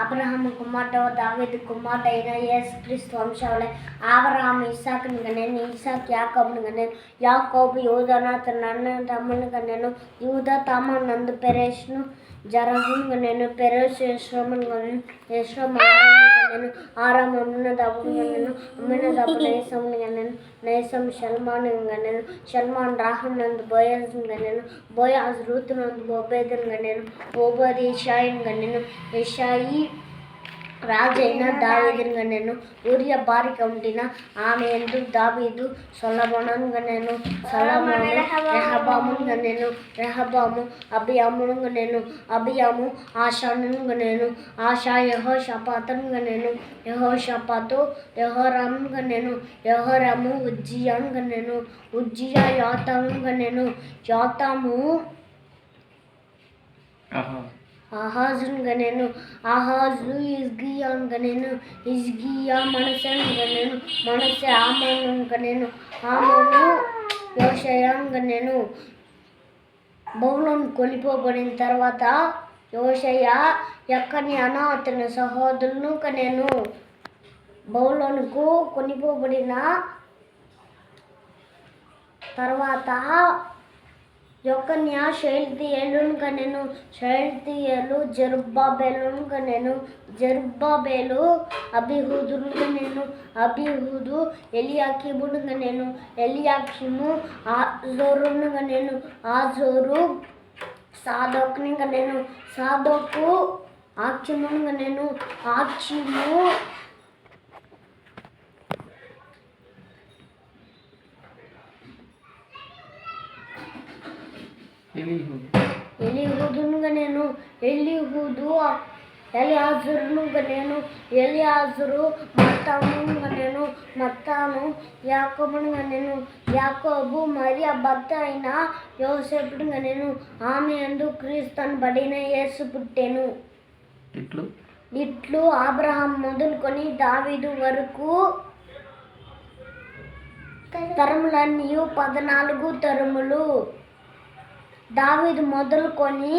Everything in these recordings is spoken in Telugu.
అబ్రహాము కుమార్తె దావీదు కుమార్తె అయిన యేసుక్రీస్తు వంశావళి. ఆబ్రహాం ఇసాకునిగా నేను ఇసాక్ యాకోబునిగా నేను యాకోబు యూదనాథ నన్న తమ్మునిగా నేను యూద తమ నందు పెరేష్ను. జరహునిగా ಜರಹುಂಗನೇನು ಪೆರೋಶ್ರಮನ್ಗನು ಯಶ್ವ ಮಾರನು ಆರಾಮ್ ಅಮ್ಮನ ದಾಬುಂಗನೇನು ಅಮ್ಮನ ದಾಬು ನೈಸಮ್ಗನೇನು ನೈಸಮ್ ಶಲ್ಮಾನ್ಗನೇನು ಶಲ್ಮಾನ್ ರಾಹುಲ್ನಂದು ಬೋಯಸ್ಗನೇನು ಬೋಯಾಸ್ ರೂತ್ನಂದು ಬೊಬೇದನ್ಗನೇನು ಒಬ್ಬರಿ ಇಶಾಯಿನ್ಗನೇನು ಇಶಾಯಿ రూతు నందు బోబేదనుగా నేను ఓబోది ఇషాయిగా నేను ఇషాయి రాజైన దావీదునిగా నేను ఊరియ బారిక ఉండిన నేను ఎందు దావీదు సొలమోనుగా నేను సొలమోను రెహబాముగా నేను రెహబాము అభియామునుగా నేను అభియాము ఆశానుగా నేను ఆశా యహో నేను యహో షపాతు యహోరాముగా నేను ఆహాజు ఇజ్గియా మనసే ఆమోనుగా నేను ఆమోను యోషయానుగా నేను. బౌలన్ కొలిపోబడిన తర్వాత యోషయ ఎక్కని అనా అతని సహోదరునుక నేను బౌలన్కు కొనిపోబడిన తర్వాత యొక్కన్య షేల్తీయేలునుక నేను షేల్తీయేలు జరుబ్బాబేలునుక నేను జరుబ్బాబేలు అభిహూదునుక నేను అభిహూదు ఎలియాకిమునుక నేను ఎలియాకిము ఆజోరునుక నేను ఆజోరు సాదోకునిక నేను సాదోకు ఆక్షిమునుక నేను ఆక్షిము ఎలిహూదునుగా నేను ఎలిహూదు ఎలియాజరునుగా నేను ఎలియాజరు మత్తానుగా నేను మత్తాను యాకోబునుగా నేను యాకోబు మరియ భర్త అయిన యోసేపుడుగా నేను ఆమె ఎందు క్రీస్తు బడిన యేసు పుట్టెను ఇట్లు ఇట్లు ఆబ్రహాం మొదలుకొని దావీదు వరకు తరములన్నీ పద్నాలుగు తరములు దావీదు మొదలుకొని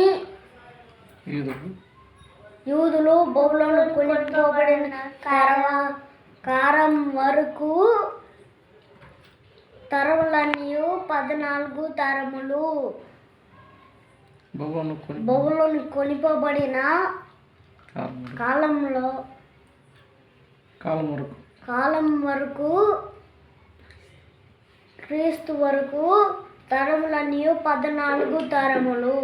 యూదులు. బహుళను కొనిపోబడిన కారవ కారం వరకు తరములన్నీ పద్నాలుగు తరములు. బహుళను కొనిపోబడిన కాలం కాలంలో కాలం వరకు. కాలం వరకు క్రీస్తు వరకు తరములన్నీ పద్నాలుగు తరములు.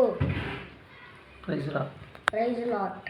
ప్రైజ్రా ప్రైజ్ లాట్